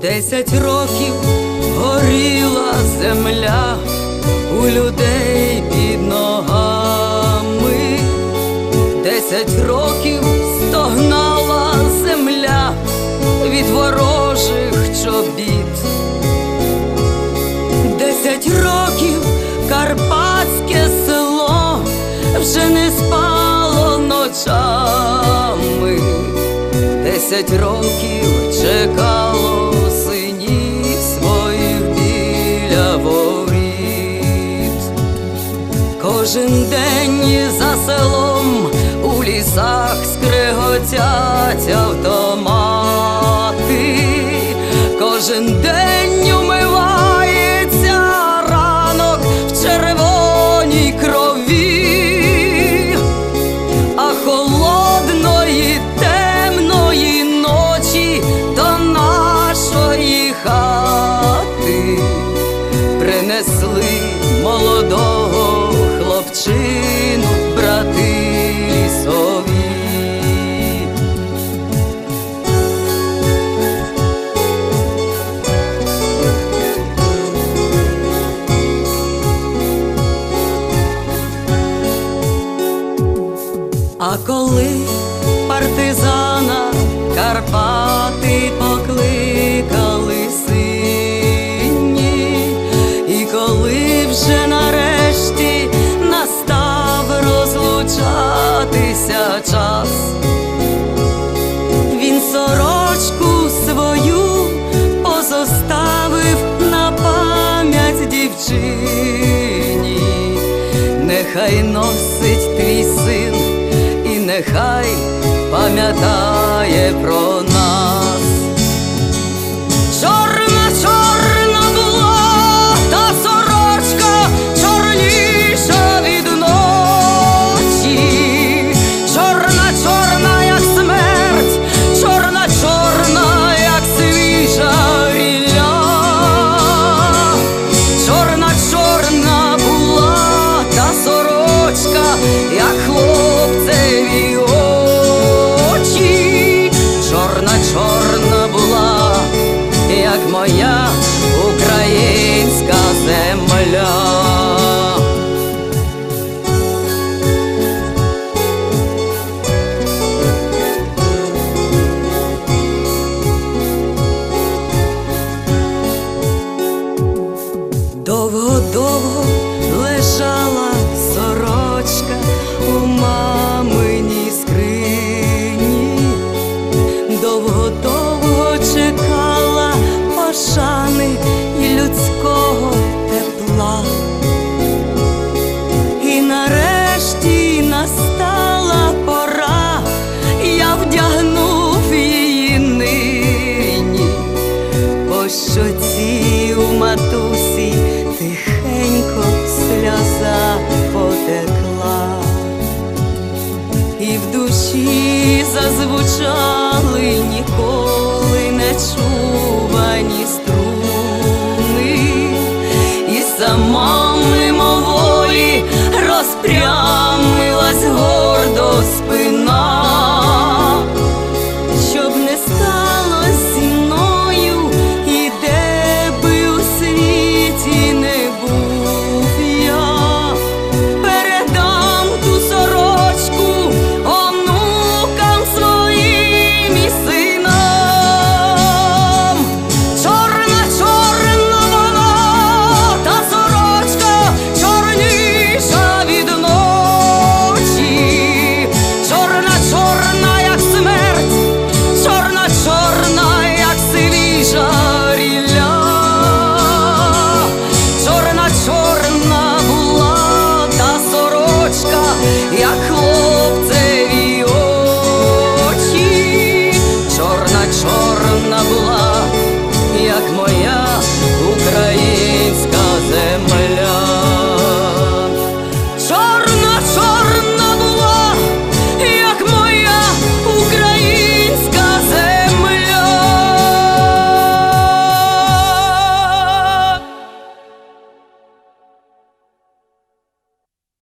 Десять років горіла земля у людей під ногами, десять років стогнала земля від ворожих чобіт, десять років карпатське село вже не спало ночами. Десять років чекало Кожен день за селом у лісах скриготять автомати, кожен Карпати покликали сині, і коли вже нарешті настав розлучатися час, він сорочку свою позоставив на пам'ять дівчині, нехай носить твій син і нехай пам'ятає про нас. Земля. Ключі зазвучали ніколи не чувані струни, і сама мимоволі розпря.